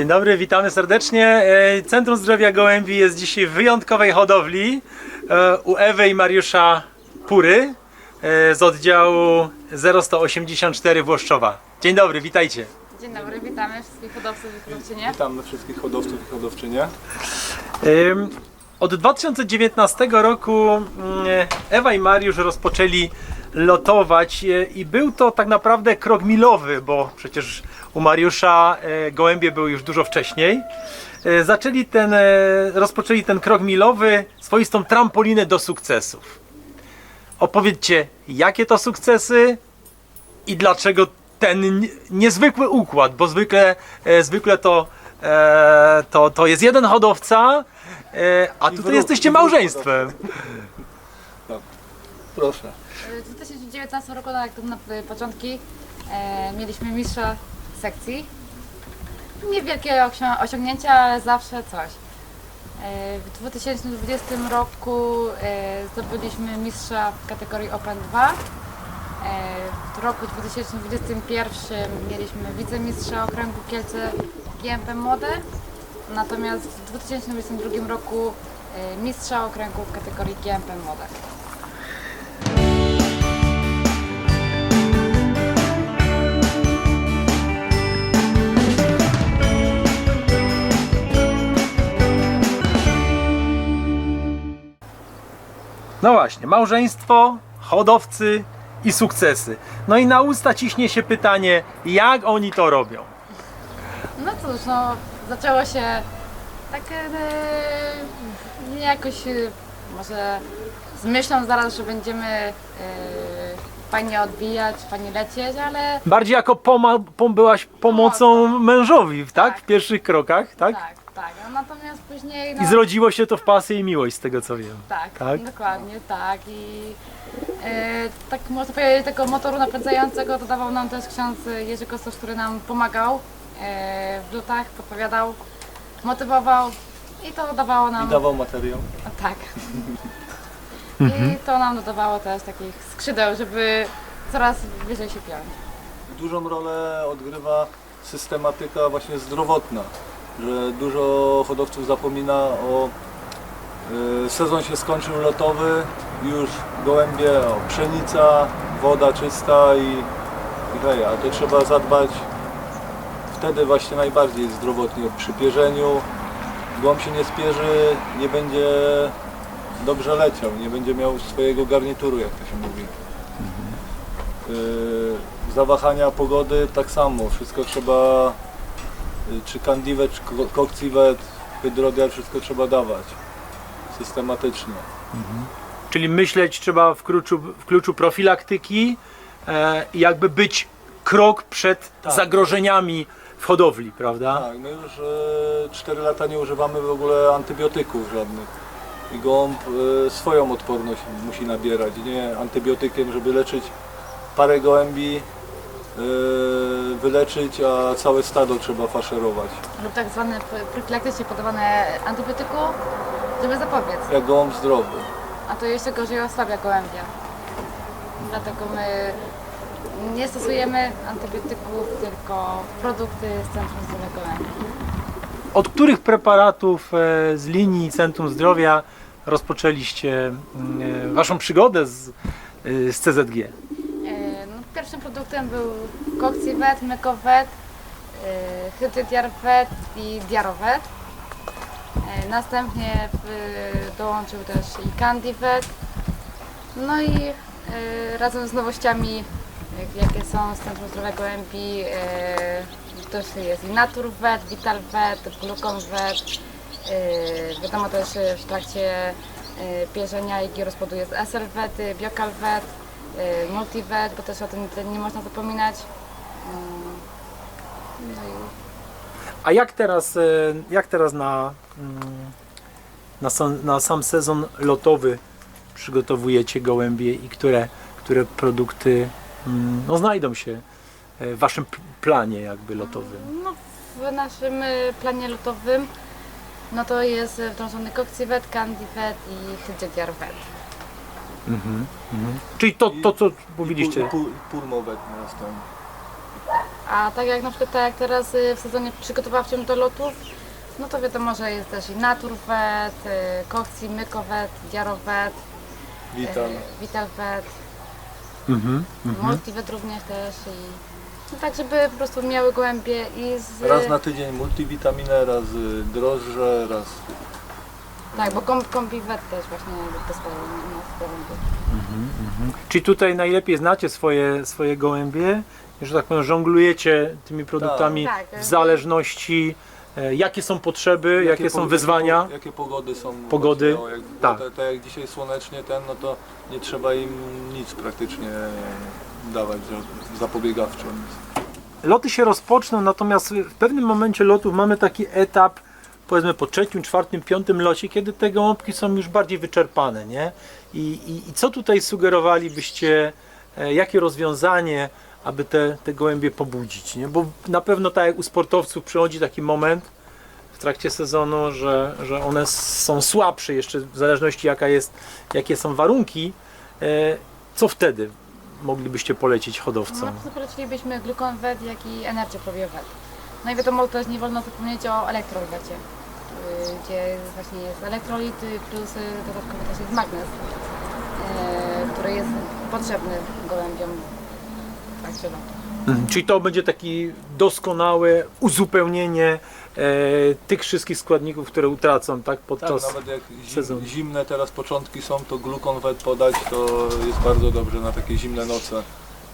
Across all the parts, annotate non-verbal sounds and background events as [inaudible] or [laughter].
Dzień dobry, witamy serdecznie. E, Centrum Zdrowia Gołębi jest dzisiaj w wyjątkowej hodowli e, u Ewy i Mariusza Pury e, z oddziału 0184 Włoszczowa. Dzień dobry, witajcie. Dzień dobry, witamy wszystkich hodowców i hodowczynie. Witam wszystkich hodowców i hodowczynie. Od 2019 roku mm, Ewa i Mariusz rozpoczęli lotować i był to tak naprawdę krok milowy, bo przecież u Mariusza e, gołębie były już dużo wcześniej. E, Zaczęli ten, e, rozpoczęli ten krok milowy, swoistą trampolinę do sukcesów. Opowiedzcie, jakie to sukcesy i dlaczego ten niezwykły układ, bo zwykle, zwykle to, to, to jest jeden hodowca, a tutaj wróg- jesteście małżeństwem. Proszę. W 2019 roku, tak jak to na początki, e, mieliśmy mistrza sekcji. Niewielkie osią- osiągnięcia, ale zawsze coś. E, w 2020 roku e, zdobyliśmy mistrza w kategorii Open 2. E, w roku 2021 mieliśmy wicemistrza okręgu Kielce GMP Młode. Natomiast w 2022 roku mistrza okręgu w kategorii GMP Młode. No właśnie, małżeństwo, hodowcy i sukcesy. No i na usta ciśnie się pytanie, jak oni to robią. No cóż, no zaczęło się tak e, nie jakoś e, może z myślą zaraz, że będziemy e, fajnie odbijać, fajnie lecieć, ale Bardziej jako poma- pom- byłaś pomocą mężowi, tak? W pierwszych krokach, tak? tak, tak. No, natomiast później no, I zrodziło się to w pasję i miłość, z tego co wiem. tak, tak? dokładnie, tak i e, tak można powiedzieć tego motoru napędzającego dodawał nam też ksiądz Jerzy Kostosz, który nam pomagał e, w lutach, podpowiadał, motywował i to dawało nam I dawał materiał. Tak. [laughs] I to nam dodawało też takich skrzydeł, żeby coraz wyżej się piąć. Dużą rolę odgrywa systematyka właśnie zdrowotna, że dużo hodowców zapomina o y, sezon się skończył lotowy, już gołębie, o pszenica, woda czysta i, i hej, a to trzeba zadbać wtedy właśnie najbardziej zdrowotnie przy pierzeniu. Głąb się nie spierzy, nie będzie dobrze leciał, nie będzie miał swojego garnituru, jak to się mówi. Yy, zawahania pogody tak samo, wszystko trzeba, czy kandiwę, czy ko- kokciwet, hydrodial, wszystko trzeba dawać systematycznie. Czyli myśleć trzeba w kluczu, w kluczu profilaktyki e, i jakby być krok przed Tak. zagrożeniami w hodowli, prawda? Tak, my już e, 4 lata nie używamy w ogóle antybiotyków żadnych. I gołąb e, swoją odporność musi nabierać, nie antybiotykiem, żeby leczyć parę gołębi, wyleczyć, a całe stado trzeba faszerować. Lub tak zwane profilaktycznie podawane antybiotyku, żeby zapobiec. Jak gołąb zdrowy. A to jeszcze gorzej osłabia gołębia. Dlatego my nie stosujemy antybiotyków, tylko produkty z Centrum Zdrowia Gołębi. Od których preparatów e, z linii Centrum Zdrowia rozpoczęliście mm, e, waszą przygodę z, e, z CZG? Pierwszym produktem był Coxivet, Mykowet, e, Hytydiarwet i Diarowet. E, Następnie w, dołączył też i Candivet. No i razem z nowościami, jak- jakie są z Centrum Gołębi, e, też jest i Naturvet, Vitalvet, Gluconvet. E, Wiadomo też w trakcie pierzenia i rozpadu jest SLVety, Biokalvet, e, Multivet, bo też o tym nie można zapominać. Mm, No i A jak teraz, e, jak teraz na, mm, na, sam, na sam sezon lotowy przygotowujecie gołębie i które, które produkty mm, no, znajdą się w waszym planie jakby lotowym? No, w naszym y, planie lotowym no to jest y, wdrożony Coxivet, Candivet i Hygiediarvet. Mhm, mhm. Czyli to, to co mówiliście. Pur, pur, purmowet. A tak jak na przykład tak jak teraz y, w sezonie przygotowawczym do lotów, no to wiadomo, że jest też i naturwet, y, kokcji, mykowet, diarowet, Witam. y, witalwet, Mhm. multiwet również też i no tak, żeby po prostu miały gołębie i z... Raz na tydzień multivitaminę, raz y, drożdże, raz Tak, bo kom, kombiwet też właśnie dostają na gołębie. Czyli tutaj najlepiej znacie swoje, swoje gołębie, że tak powiem, żonglujecie tymi produktami Tak. Tak. w zależności, e, jakie są potrzeby, jakie, są po- wyzwania. Jakie pogody są. Pogody, właśnie, o, jak, tak. tak. tak jak dzisiaj słonecznie ten, no to nie trzeba im nic praktycznie dawać zapobiegawczo. Nic. Loty się rozpoczną, natomiast w pewnym momencie lotów mamy taki etap, powiedzmy po trzecim, czwartym, piątym locie, kiedy te gołąbki są już bardziej wyczerpane, nie? I, i, i co tutaj sugerowalibyście, e, jakie rozwiązanie, aby te, te gołębie pobudzić, nie? Bo na pewno tak jak u sportowców przychodzi taki moment w trakcie sezonu, że, że one są słabsze jeszcze w zależności jaka jest, jakie są warunki. E, Co wtedy moglibyście polecić No, hodowcom? przykład polecilibyśmy glukonwet, jak i Energy Probiowet. No i wiadomo, też nie wolno zapomnieć o elektrolwecie, gdzie jest właśnie jest elektrolity plus y, dodatkowo też jest magnez, y, który jest potrzebny gołębiom w trakcie lotu. Mhm. Czyli to będzie taki doskonałe uzupełnienie e, tych wszystkich składników, które utracą tak Tak, podczas. nawet jak zim, sezonu. zimne teraz początki są, to glukonwet podać to jest bardzo dobrze na takie zimne noce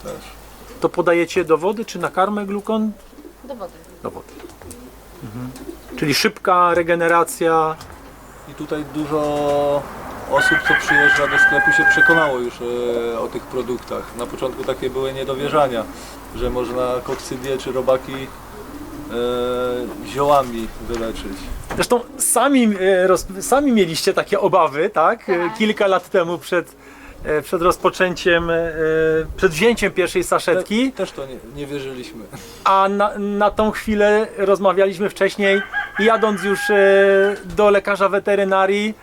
też. To podajecie do wody czy na karmę glukon? Do wody. Do wody. Mhm. Czyli szybka regeneracja. I tutaj dużo osób, co przyjeżdża do sklepu się przekonało już e, o tych produktach. Na początku takie były niedowierzania, że można kokcydię czy robaki e, ziołami wyleczyć. Zresztą sami, e, roz, sami mieliście takie obawy, tak? E, Tak. Kilka lat temu przed, przed rozpoczęciem, e, przed wzięciem pierwszej saszetki. Te, też to nie, nie wierzyliśmy. A na, na tą chwilę rozmawialiśmy wcześniej, jadąc już e, do lekarza weterynarii.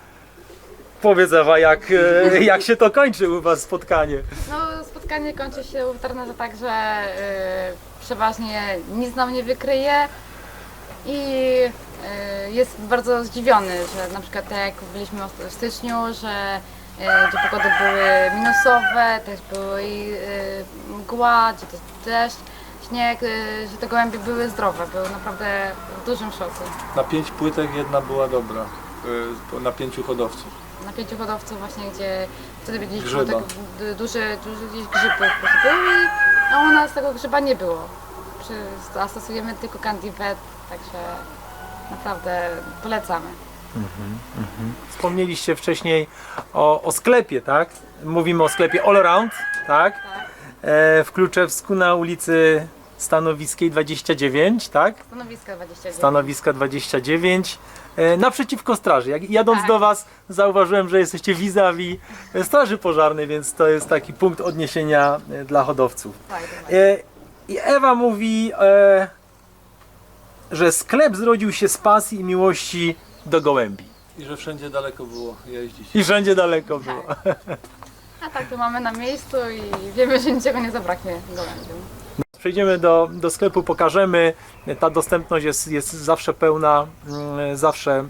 Powiedz Ewa, jak, e, [laughs] jak się to kończy u Was spotkanie? No, spotkanie kończy się u weterynarza tak, że y, przeważnie nic nam nie wykryje i y, jest bardzo zdziwiony, że na przykład tak jak byliśmy w styczniu, że gdzie pogody były minusowe, też były i, y, mgła, gdzie też deszcz, śnieg, y, że te gołębie były zdrowe, były naprawdę w dużym szoku. Na pięć płytek jedna była dobra. e, Na pięciu hodowców. Na pięciu hodowców właśnie, gdzie wtedy Grzyba. tak d- duży, duży gdzieś grzyb po prostu był i a u nas tego grzyba nie było. Przy, a stosujemy tylko Candivet, także naprawdę polecamy. Wspomnieliście wcześniej o, o sklepie, tak? Mówimy o sklepie All Around, tak? Tak. E, w Kluczewsku na ulicy Stanowiskiej 29, tak? Stanowiska 29. Stanowiska 29. E, naprzeciwko straży. Jak jadąc Tak. do Was zauważyłem, że jesteście vis-a-vis e, straży pożarnej, więc to jest taki punkt odniesienia e, dla hodowców. Tak, dokładnie. E, I Ewa mówi, e, że sklep zrodził się z pasji i miłości do gołębi. I że wszędzie daleko było jeździć. I wszędzie daleko było. A tak to mamy na miejscu i wiemy, że niczego nie zabraknie gołębiom. Przejdziemy do, do sklepu, pokażemy. Ta dostępność jest, jest zawsze pełna, mm, zawsze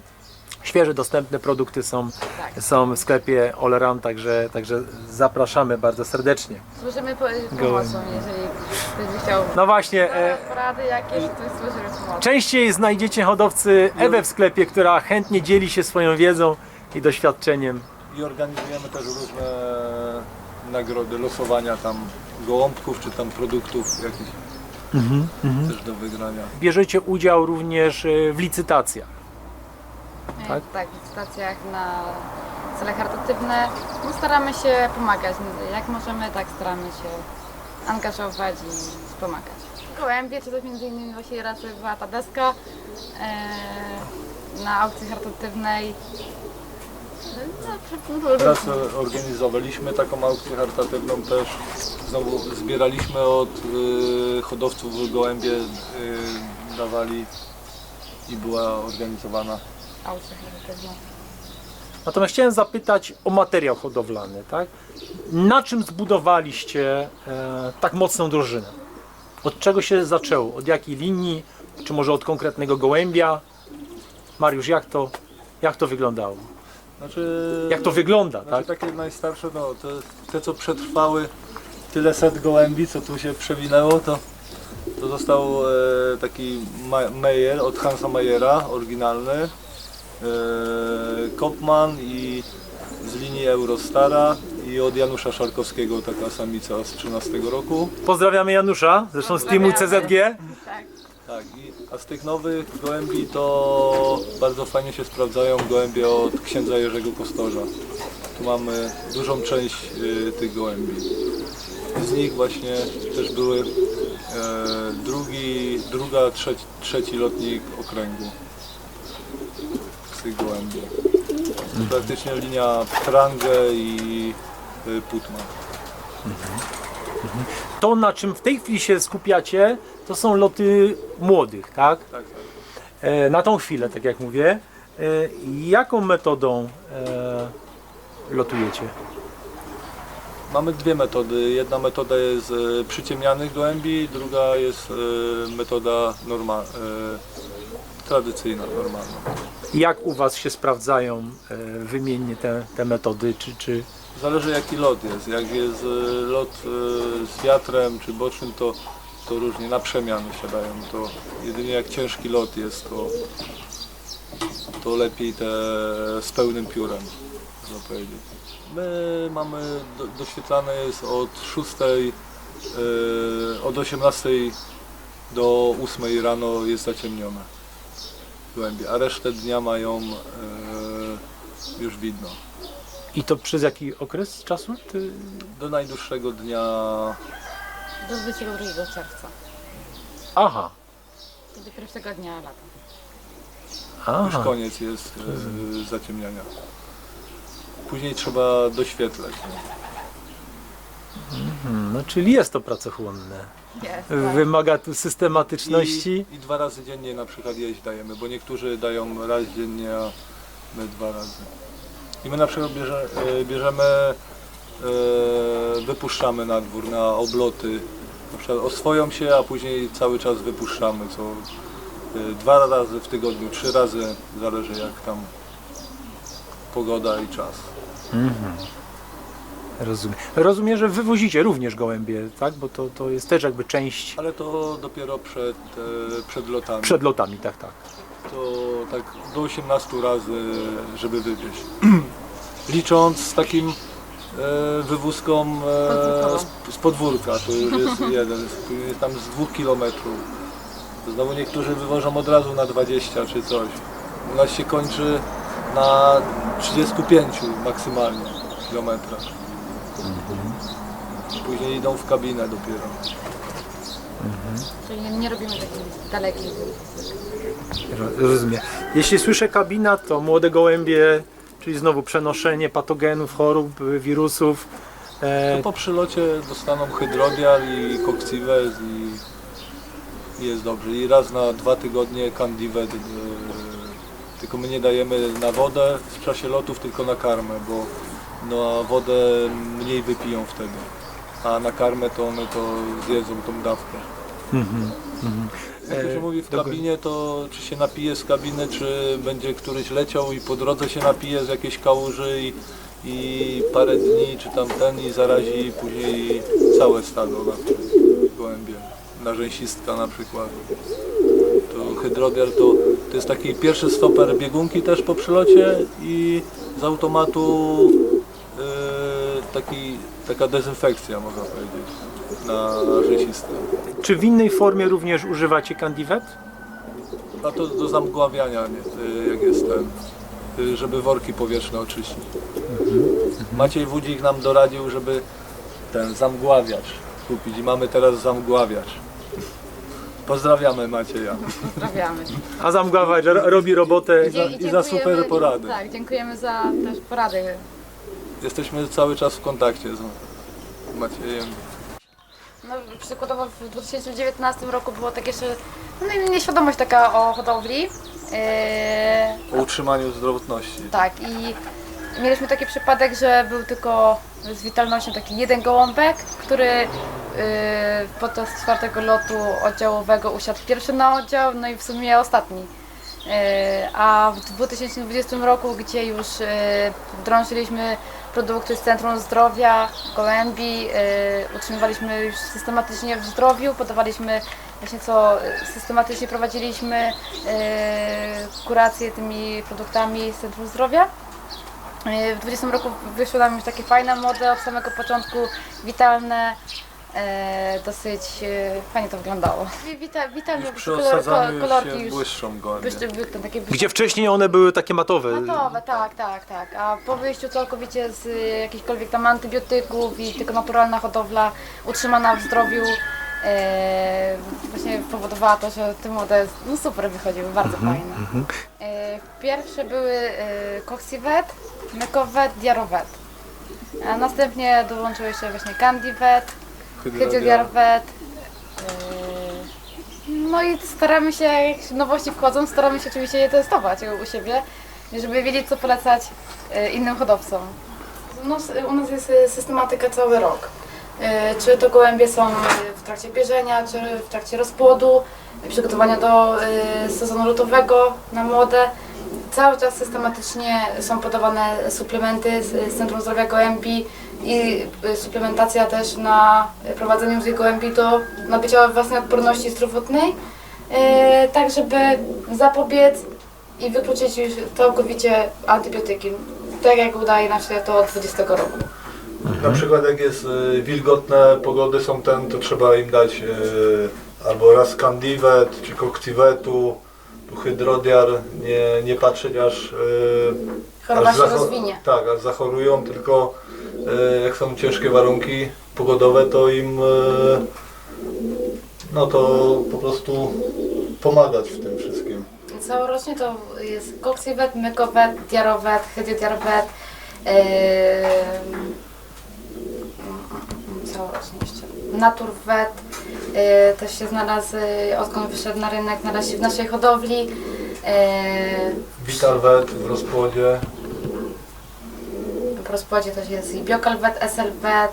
świeże, dostępne produkty są, Tak. są w sklepie Around, także, także zapraszamy bardzo serdecznie. Służymy po, pomocą, jeżeli ktoś by chciał No właśnie, e, porady jakieś, to służymy pomocą. częściej znajdziecie hodowcy Ewę w sklepie, która chętnie dzieli się swoją wiedzą i doświadczeniem. I organizujemy też różne nagrody, losowania tam gołąbków czy tam produktów jakichś też do wygrania. Bierzecie udział również e, w licytacjach. Tak? Tak? tak, w stacjach na cele charytatywne. No, staramy się pomagać. Jak możemy, tak staramy się angażować i wspomagać. Gołębie, czy też między innymi właśnie raz była ta deska e, na aukcji charytatywnej. No, no, Raz e, organizowaliśmy taką aukcję charytatywną też. Znowu zbieraliśmy od y, hodowców gołębie, y, dawali i była organizowana. Aukcja charytatywna. Natomiast chciałem zapytać o materiał hodowlany, tak? Na czym zbudowaliście e, tak mocną drużynę? Od czego się zaczęło? Od jakiej linii? Czy może od konkretnego gołębia? Mariusz, jak to, jak to wyglądało? Znaczy, Jak to wygląda, znaczy tak? takie najstarsze, no te, te co przetrwały tyle set gołębi, co tu się przewinęło, to, to został e, taki Ma- Meyer od Hansa Meyera, oryginalny. E, Kopman i z linii Eurostara i od Janusza Szarkowskiego taka samica z 13 roku. Pozdrawiamy Janusza, zresztą z teamu. CZG. Tak. Tak, i, a z tych nowych gołębi to bardzo fajnie się sprawdzają gołębie od księdza Jerzego Kostorza. Tu mamy dużą część y, tych gołębi. Z nich właśnie też były e, drugi, druga, trzeci, trzeci lotnik okręgu z tych gołębi. Praktycznie linia Frange i y, Putman. To, na czym w tej chwili się skupiacie, to są loty młodych, tak? Tak, tak. E, na tą chwilę, tak jak mówię. E, jaką metodą e, lotujecie? Mamy dwie metody. Jedna metoda jest e, przyciemnianych gołębi, druga jest e, metoda norma, e, tradycyjna, normalna. Jak u Was się sprawdzają e, wymiennie te, te metody? Czy, czy Zależy jaki lot jest. Jak jest e, lot e, z wiatrem czy bocznym, to, to różnie na przemiany siadają. To jedynie jak ciężki lot jest, to, to lepiej te z pełnym piórem, można powiedzieć. My mamy, do, doświetlane jest od 6, e, od 18 do 8 rano jest zaciemnione głębie, a resztę dnia mają e, już widno. i to przez jaki okres czasu? Ty... Do najdłuższego dnia Do 22 czerwca. Aha, Kiedy pierwszego dnia lata. już aha. koniec jest e, zaciemniania. Później trzeba doświetlać. Hmm, no, czyli jest to pracochłonne. Jest, tak. Wymaga tu systematyczności. I, I dwa razy dziennie na przykład jeść dajemy, bo niektórzy dają raz dziennie, a my dwa razy. I my na przykład bierze, e, bierzemy, e, wypuszczamy na dwór, na obloty. Na przykład oswoją się, a później cały czas wypuszczamy, co dwa razy w tygodniu, trzy razy, zależy jak tam pogoda i czas. Mhm. Rozumiem. Rozumiem, że wywozicie również gołębie, tak? Bo to, to jest też jakby część Ale to dopiero przed, e, przed lotami. przed lotami, tak, tak. to tak do 18 razy, żeby wywieźć. [clears throat] Licząc z takim e, wywózką e, z, z podwórka, to już jest jeden, jest, jest tam z dwóch kilometrów. Znowu niektórzy wywożą od razu na 20 czy coś. U nas się kończy na 35 maksymalnie kilometrach. Później idą w kabinę dopiero. Czyli nie, nie robimy takich dalekich. Ro- Rozumiem. Jeśli słyszę kabina, to młode gołębie, czyli znowu przenoszenie patogenów, chorób, wirusów. E, To po przylocie dostaną hydrodial i kokciwez i, i jest dobrze. I raz na dwa tygodnie candivet, e, tylko my nie dajemy na wodę w czasie lotów, tylko na karmę, bo na wodę mniej wypiją wtedy. A na karmę to one to zjedzą tą dawkę. mhm, mhm. Jak E, mówi w kabinie, to czy się napije z kabiny, czy będzie któryś leciał i po drodze się napije z jakiejś kałuży i, i parę dni, czy tam ten i zarazi później całe stado na gołębie. Narzęsistka na przykład. To hydrodial to, to jest taki pierwszy stoper biegunki też po przylocie i z automatu taki, taka dezynfekcja można powiedzieć na rzęsistkę. Czy w innej formie również używacie candivet? A to do zamgławiania, nie, y, jak jest ten, y, żeby worki powietrzne oczyścić. Maciej Wódzik nam doradził, żeby ten zamgławiacz kupić i mamy teraz zamgławiacz. Pozdrawiamy Macieja. Pozdrawiamy. A zamgławacz ro- robi robotę. Dzie- i za super porady. Tak, dziękujemy za też porady. Jesteśmy cały czas w kontakcie z Maciejem. No, przykładowo w 2019 roku było takie jeszcze no, nieświadomość taka o hodowli. Yy, O utrzymaniu zdrowotności. tak i mieliśmy taki przypadek, że był tylko z witalnością taki jeden gołąbek, który podczas czwartego lotu oddziałowego usiadł pierwszy na oddział, no i w sumie ostatni. Yy, A w 2020 roku, gdzie już yy, wdrążyliśmy produkty z Centrum Zdrowia Gołębi, yy, utrzymywaliśmy już systematycznie w zdrowiu, podawaliśmy właśnie co systematycznie prowadziliśmy yy, kurację tymi produktami z Centrum Zdrowia. Yy, W 20 roku wyszły nam już takie fajne mody od samego początku, witalne. E, dosyć e, fajnie to wyglądało. Wi- Wita, witalnie Przy kolor, osadzaniu kolorki się już błyszczą gołębie. byście, by, to takie Gdzie wcześniej one były takie matowe. Matowe, tak, tak, tak. A po wyjściu całkowicie z y, jakichkolwiek tam antybiotyków i tylko naturalna hodowla utrzymana w zdrowiu e, właśnie powodowała to, że te młode no super wychodziły, bardzo fajne. E, pierwsze były e, Coxivet, Mykovet, Diarovet. A następnie dołączył jeszcze właśnie Candivet, Hydradiarvet. No i staramy się, jak nowości wchodzą, staramy się oczywiście je testować u siebie, żeby wiedzieć co polecać e, innym hodowcom. U nas, u nas jest e, systematyka cały rok. E, Czy to gołębie są e, w trakcie pierzenia, czy w trakcie rozpłodu, przygotowania do sezonu lutowego na młode. Cały czas systematycznie są podawane suplementy z Centrum Zdrowia Gołębi i y, suplementacja też na prowadzeniu tych gołębi do nabycia własnej odporności zdrowotnej, e, tak żeby zapobiec i wykluczyć już całkowicie antybiotyki, tak jak udaje nam się to od 20 roku. Na przykład jak jest y, wilgotne pogody są ten, to trzeba im dać y, albo raz candivet, czy kokcivetu, tu hydrodiar, nie, nie patrzeć aż, y, Choroba aż się zacho- rozwinie. Tak, aż zachorują, tylko y, jak są ciężkie warunki pogodowe, to im y, no to po prostu pomagać w tym wszystkim. Całorocznie to jest koksywet, mykowet, diarowet, hydiodiarwet. Yy, całorocznie jeszcze. Naturwet yy, też się znalazł, yy, odkąd wyszedł na rynek, znalazł się w naszej hodowli. Yy, Vitalvet w rozpłodzie, w rozpłodzie też jest i biokalwet, SLWet.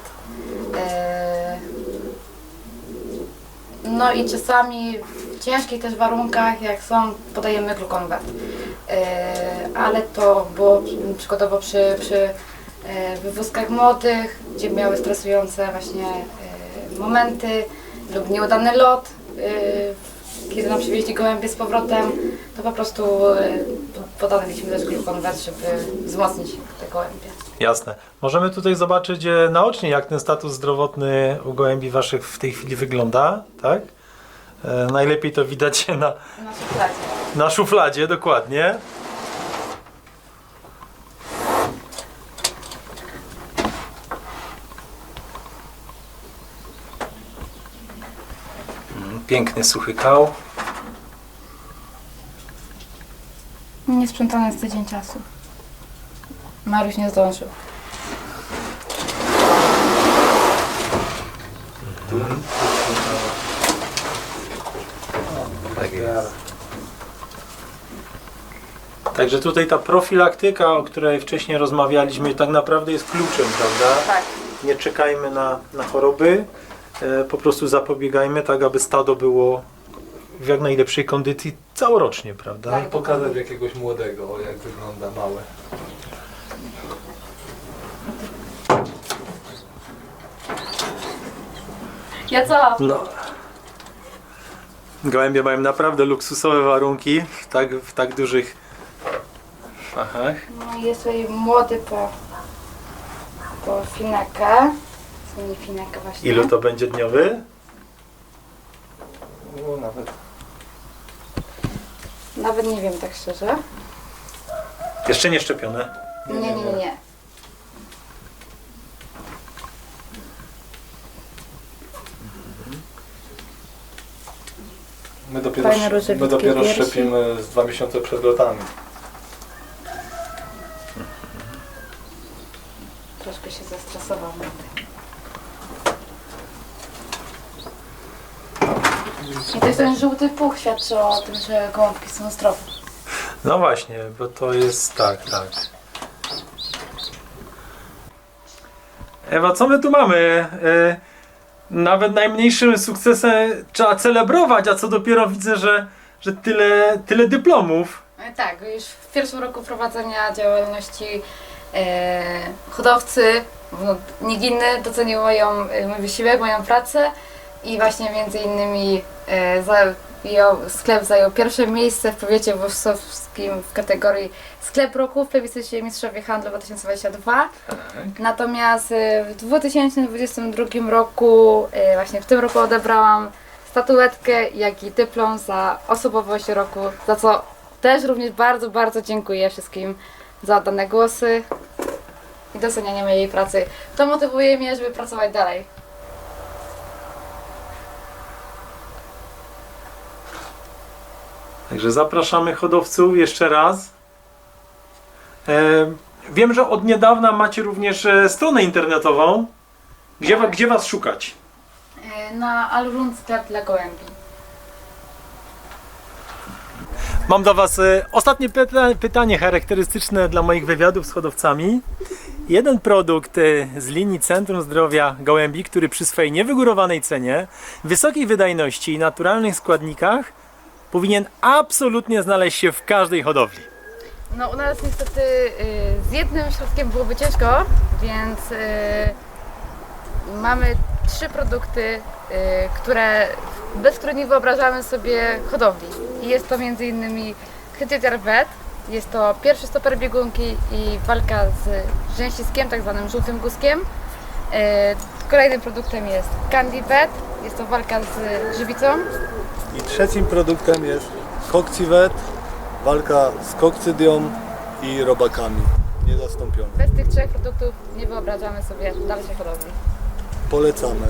No i czasami w ciężkich też warunkach, jak są, podajemy glukonwet. Yy, Ale to było przykładowo przy, przy yy, wywózkach młodych, gdzie miały stresujące właśnie momenty lub nieudany lot. Kiedy nam przywieźli gołębie z powrotem, to po prostu podaliśmy też glukonwet, żeby wzmocnić te gołębie. Jasne. Możemy tutaj zobaczyć e, naocznie, jak ten status zdrowotny u gołębi waszych w tej chwili wygląda, tak? E, najlepiej to widać [laughs] na, Na szufladzie. na szufladzie, dokładnie. Mm, Piękny suchy kał. Niesprzątane jest tydzień czasu. Mariusz nie zdążył. Tak jest. Także tutaj ta profilaktyka, o której wcześniej rozmawialiśmy, tak naprawdę jest kluczem, prawda? Tak. Nie czekajmy na, na choroby, e, po prostu zapobiegajmy tak, aby stado było w jak najlepszej kondycji całorocznie, prawda? Tak. pokazać jakiegoś młodego, jak wygląda małe. Ja co? No. Gołębie mają naprawdę luksusowe warunki w tak, w tak dużych szachach. No i jest tutaj młody po, po finekę. Co nie finekę właśnie. Ilu to będzie dniowy? No, nawet Nawet nie wiem tak szczerze. Jeszcze nie szczepione. Nie, nie, nie. My dopiero, Fajne my dopiero piersi. szczepimy z dwa miesiące przed lotami. Troszkę się zestresował. I też ten żółty puch świadczy o tym, że gołąbki są zdrowe. No właśnie, bo to jest tak, tak. Ewa, co my tu mamy? E, nawet najmniejszym sukcesem trzeba celebrować, a co dopiero widzę, że, że tyle, tyle dyplomów. E, Tak, już w pierwszym roku prowadzenia działalności e, hodowcy no, nikt inny docenił moją, e, mój wysiłek, moją pracę i właśnie między innymi e, zajął, sklep zajął pierwsze miejsce w powiecie włosowskim w kategorii sklep roku w plebiscycie Mistrzowie Handlu 2022. Natomiast e, w 2022 roku, e, właśnie w tym roku odebrałam statuetkę, jak i dyplom za osobowość roku, za co też również bardzo, bardzo dziękuję wszystkim za oddane głosy i docenianie mojej pracy. To motywuje mnie, żeby pracować dalej. Także zapraszamy hodowców jeszcze raz. E, wiem, że od niedawna macie również e, stronę internetową. Gdzie, wa- gdzie was szukać? E, Na Alrund sklep dla gołębi. Mam do Was ostatnie pyta pytanie charakterystyczne dla moich wywiadów z hodowcami. Jeden produkt z linii Centrum Zdrowia Gołębi, który przy swojej niewygórowanej cenie, wysokiej wydajności i naturalnych składnikach powinien absolutnie znaleźć się w każdej hodowli. No u nas niestety y, z jednym środkiem byłoby ciężko, więc y, mamy trzy produkty, y, które, bez których nie wyobrażamy sobie hodowli. I jest to m.in. Hytytiar Vet, jest to pierwszy stoper biegunki i walka z rzęsiskiem, tak zwanym żółtym guzkiem. Y, Kolejnym produktem jest Candy Vet, jest to walka z żywicą. I trzecim produktem jest kokciwet, walka z kokcydią i robakami. Niezastąpione. Bez tych trzech produktów nie wyobrażamy sobie dalszej hodowli. Polecamy.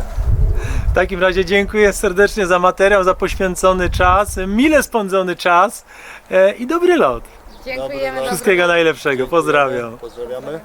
W takim razie dziękuję serdecznie za materiał, za poświęcony czas, mile spędzony czas e, i dobry lot. Dziękujemy. Dobry dobry Wszystkiego najlepszego. Pozdrawiam. Pozdrawiamy.